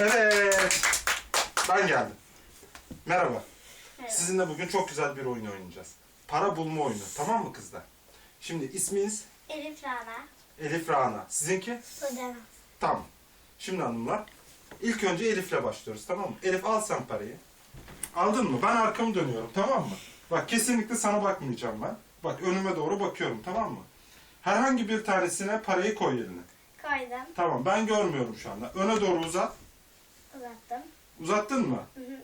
Evet. Ben geldim. Merhaba. Merhaba. Sizinle bugün çok güzel bir oyun oynayacağız. Para bulma oyunu. Tamam mı kızlar? Şimdi isminiz Elif Rana. Elif Rana. Sizinki? Sudan. Tamam. Şimdi hanımlar. ilk önce Elif'le başlıyoruz tamam mı? Elif al sen parayı. Aldın mı? Ben arkamı dönüyorum tamam mı? Bak kesinlikle sana bakmayacağım ben. Bak önüme doğru bakıyorum tamam mı? Herhangi bir tanesine parayı koy yerine. Koydum. Tamam ben görmüyorum şu anda. Öne doğru uzat. Uzattım. Uzattın mı? Hı hı.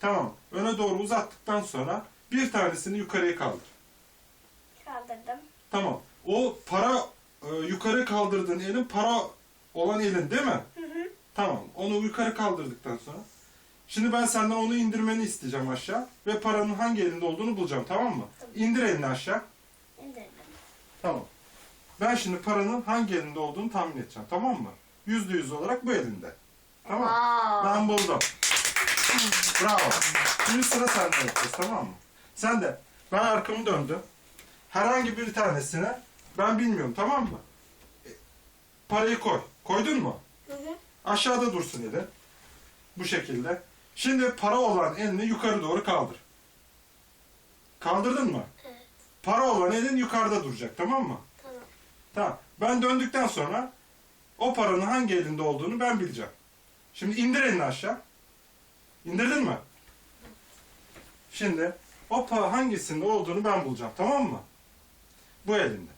Tamam. Öne doğru uzattıktan sonra bir tanesini yukarıya kaldır. Kaldırdım. Tamam. O para e, yukarı kaldırdığın elin para olan elin değil mi? Hı hı. Tamam. Onu yukarı kaldırdıktan sonra. Şimdi ben senden onu indirmeni isteyeceğim aşağı. Ve paranın hangi elinde olduğunu bulacağım tamam mı? Tamam. İndir elini aşağı. İndirdim. Tamam. Ben şimdi paranın hangi elinde olduğunu tahmin edeceğim tamam mı? Yüzde yüz olarak bu elinde. Tamam. Ben buldum. Bravo. Şimdi sıra sende yapacağız tamam mı? Sen de ben arkamı döndüm. Herhangi bir tanesine ben bilmiyorum tamam mı? E, Parayı koy. Koydun mu? Hı hı. Aşağıda dursun elin. Bu şekilde. Şimdi para olan elini yukarı doğru kaldır. Kaldırdın mı? Evet. Para olan elin yukarıda duracak tamam mı? Tamam. Tamam. Ben döndükten sonra o paranın hangi elinde olduğunu ben bileceğim. Şimdi indir elini aşağı. İndirdin mi? Şimdi o para hangisinde olduğunu ben bulacağım. Tamam mı? Bu elinde.